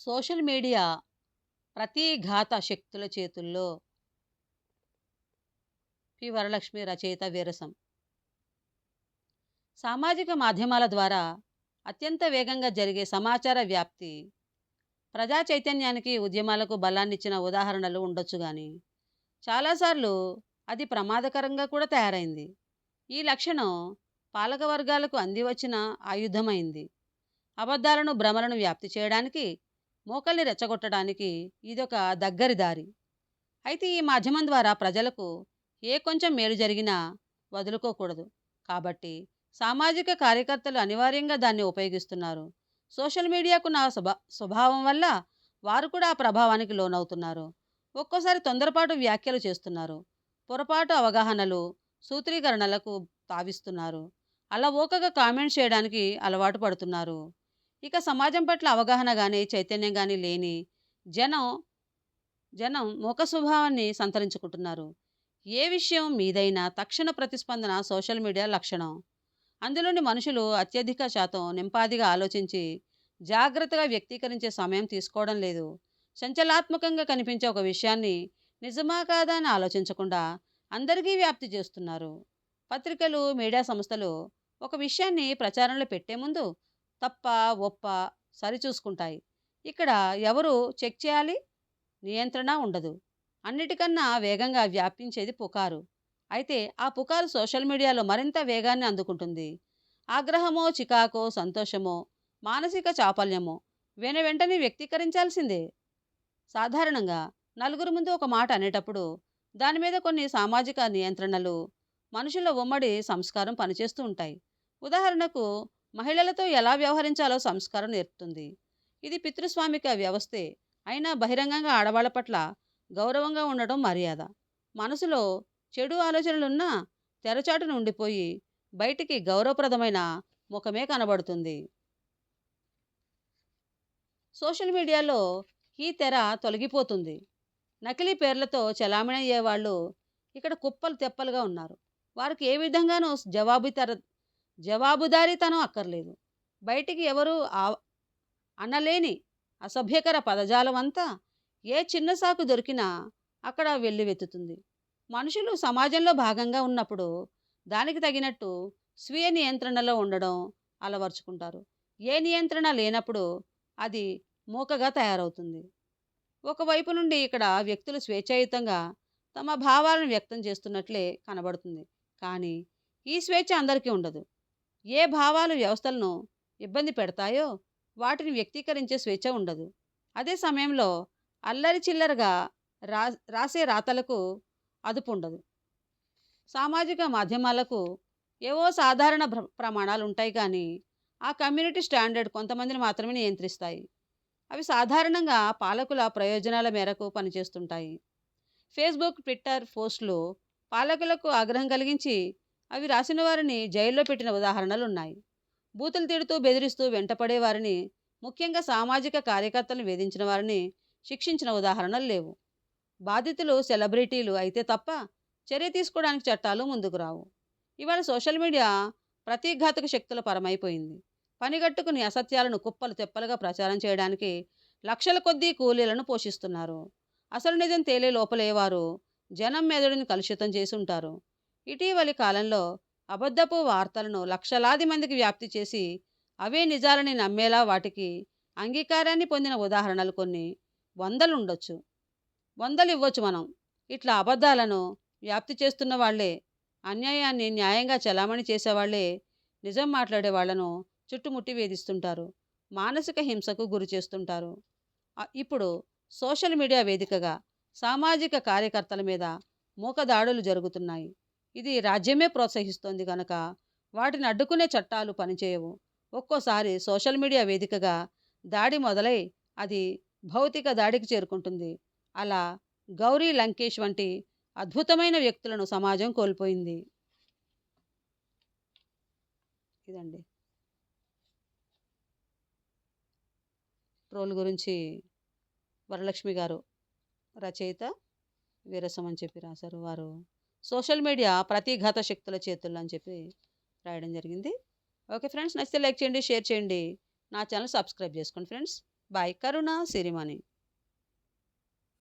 Social media ప్రతిఘాత శక్తుల చేతుల్లో P. Varalakshmi రచయిత వీరసం సామాజిక మాధ్యమాల ద్వారా అత్యంత వేగంగా జరిగే సమాచార వ్యాప్తి ప్రజా చైతన్యానికి ఉద్యమాలకు బలాన్నిచ్చిన ఉదాహరణలు ఉండొచ్చు కానీ చాలాసార్లు అది ప్రమాదకరంగా కూడా తయారైంది. ఈ లక్షణం పాలక వర్గాలకు అందివచ్చిన ఆయుధమైంది. అబద్ధాలను భ్రమలను వ్యాప్తి చేయడానికి మోకల్ని రెచ్చగొట్టడానికి ఇదొక దగ్గరి దారి. అయితే ఈ మాధ్యమం ద్వారా ప్రజలకు ఏ కొంచెం మేలు జరిగినా వదులుకోకూడదు. కాబట్టి సామాజిక కార్యకర్తలు అనివార్యంగా దాన్ని ఉపయోగిస్తున్నారు. సోషల్ మీడియాకు నా స్వభా స్వభావం వల్ల వారు కూడా ఆ ప్రభావానికి లోనవుతున్నారు. ఒక్కోసారి తొందరపాటు వ్యాఖ్యలు చేస్తున్నారు. పొరపాటు అవగాహనలు సూత్రీకరణలకు తావిస్తున్నారు. అలా ఓకగా కామెంట్ చేయడానికి అలవాటు పడుతున్నారు. ఇక సమాజం పట్ల అవగాహన కానీ చైతన్యం కానీ లేని జనం జనం ముఖ స్వభావాన్ని సంతరించుకుంటున్నారు. ఏ విషయం మీదైనా తక్షణ ప్రతిస్పందన సోషల్ మీడియా లక్షణం. అందులోని మనుషులు అత్యధిక శాతం నింపాదిగా ఆలోచించి జాగ్రత్తగా వ్యక్తీకరించే సమయం తీసుకోవడం లేదు. సంచలాత్మకంగా కనిపించే ఒక విషయాన్ని నిజమా కాదా అని ఆలోచించకుండా అందరికీ వ్యాప్తి చేస్తున్నారు. పత్రికలు మీడియా సంస్థలు ఒక విషయాన్ని ప్రచారంలో పెట్టే ముందు తప్ప ఒప్ప సరిచూసుకుంటాయి ఇక్కడ ఎవరు చెక్ చేయాలి? నియంత్రణ ఉండదు. అన్నిటికన్నా వేగంగా వ్యాపించేది పుకారు. అయితే ఆ పుకారు సోషల్ మీడియాలో మరింత వేగాన్ని అందుకుంటుంది. ఆగ్రహమో చికాకో సంతోషమో మానసిక చాపల్యమో వెన వెంటనే వ్యక్తీకరించాల్సిందే. సాధారణంగా నలుగురు ముందు ఒక మాట అనేటప్పుడు దాని మీద కొన్ని సామాజిక నియంత్రణలు మనుషుల ఉమ్మడి సంస్కారం పనిచేస్తూ ఉంటాయి. ఉదాహరణకు మహిళలతో ఎలా వ్యవహరించాలో సంస్కారం నేర్పుతుంది. ఇది పితృస్వామిక వ్యవస్థే. అయినా బహిరంగంగా ఆడవాళ్ళ పట్ల గౌరవంగా ఉండడం మర్యాద. మనసులో చెడు ఆలోచనలున్నా తెరచాటును ఉండిపోయి బయటికి గౌరవప్రదమైన ముఖమే కనబడుతుంది. సోషల్ మీడియాలో ఈ తెర తొలగిపోతుంది. నకిలీ పేర్లతో చలామణి వాళ్ళు ఇక్కడ కుప్పలు తెప్పలుగా ఉన్నారు. వారికి ఏ విధంగానూ జవాబుతర జవాబుదారీతనం అక్కర్లేదు. బయటికి ఎవరు అనలేని అసభ్యకర పదజాలం అంతా ఏ చిన్న సాకు దొరికినా అక్కడ వెల్లువెత్తుతుంది మనుషులు సమాజంలో భాగంగా ఉన్నప్పుడు దానికి తగినట్టు స్వీయ నియంత్రణలో ఉండడం అలవర్చుకుంటారు. ఏ నియంత్రణ లేనప్పుడు అది మూకగా తయారవుతుంది. ఒకవైపు నుండి ఇక్కడ వ్యక్తులు స్వేచ్ఛాయుతంగా తమ భావాలను వ్యక్తం చేస్తున్నట్లే కనబడుతుంది. కానీ ఈ స్వేచ్ఛ అందరికీ ఉండదు. ఏ భావాలు వ్యవస్థలను ఇబ్బంది పెడతాయో వాటిని వ్యక్తీకరించే స్వేచ్ఛ ఉండదు. అదే సమయంలో అల్లరి చిల్లరగా రా రాసే రాతలకు అదుపు ఉండదు సామాజిక మాధ్యమాలకు ఏవో సాధారణ ప్రమాణాలు ఉంటాయి కానీ ఆ కమ్యూనిటీ స్టాండర్డ్ కొంతమందిని మాత్రమే నియంత్రిస్తాయి. అవి సాధారణంగా పాలకుల ప్రయోజనాల మేరకు పనిచేస్తుంటాయి. ఫేస్బుక్ ట్విట్టర్ పోస్టులు పాలకులకు ఆగ్రహం కలిగించి అవి రాసిన వారిని జైల్లో పెట్టిన ఉదాహరణలు ఉన్నాయి బూతులు తిడుతూ బెదిరిస్తూ వెంటపడే వారిని ముఖ్యంగా సామాజిక కార్యకర్తలను వేధించిన వారిని శిక్షించిన ఉదాహరణలు లేవు. బాధితులు సెలబ్రిటీలు అయితే తప్ప చర్య తీసుకోవడానికి చట్టాలు ముందుకు రావు. ఇవాళ సోషల్ మీడియా ప్రతిఘాతక శక్తుల పరమైపోయింది. పనిగట్టుకుని అసత్యాలను కుప్పలు తెప్పలుగా ప్రచారం చేయడానికి లక్షల కొద్దీ కూలీలను పోషిస్తున్నారు. అసలు నిజం తేలే లోపలేవారు జనం మెదడుని కలుషితం చేసి ఉంటారు. ఇటీవలి కాలంలో అబద్ధపు వార్తలను లక్షలాది మందికి వ్యాప్తి చేసి అవే నిజాలని నమ్మేలా వాటికి అంగీకారాన్ని పొందిన ఉదాహరణలు కొన్ని వందలు ఉండొచ్చు వందలు ఇవ్వచ్చు మనం. ఇట్లా అబద్ధాలను వ్యాప్తి చేస్తున్న వాళ్ళే అన్యాయాన్ని న్యాయంగా చలామణి చేసేవాళ్ళే నిజం మాట్లాడే వాళ్ళను చుట్టుముట్టి వేధిస్తుంటారు. మానసిక హింసకు గురి చేస్తుంటారు. ఇప్పుడు సోషల్ మీడియా వేదికగా సామాజిక కార్యకర్తల మీద మూకదాడులు జరుగుతున్నాయి. ఇది రాజ్యమే ప్రోత్సహిస్తోంది కనుక వాటిని అడ్డుకునే చట్టాలు పనిచేయవు. ఒక్కోసారి సోషల్ మీడియా వేదికగా దాడి మొదలై అది భౌతిక దాడికి చేరుకుంటుంది. అలా గౌరీ లంకేష్ వంటి అద్భుతమైన వ్యక్తులను సమాజం కోల్పోయింది. ఇదండి. ట్రోల్ గురించి వరలక్ష్మి గారు రచయిత వీరసం అని చెప్పి రాశారు వారు. సోషల్ మీడియా ప్రతిఘాత శక్తుల చేతుల్లో అని చెప్పి రాయడం జరిగింది. ఓకే ఫ్రెండ్స్ నచ్చితే లైక్ చేయండి షేర్ చేయండి. నా ఛానల్ సబ్స్క్రైబ్ చేసుకోండి ఫ్రెండ్స్. బాయ్ కరుణ సిరిమణి.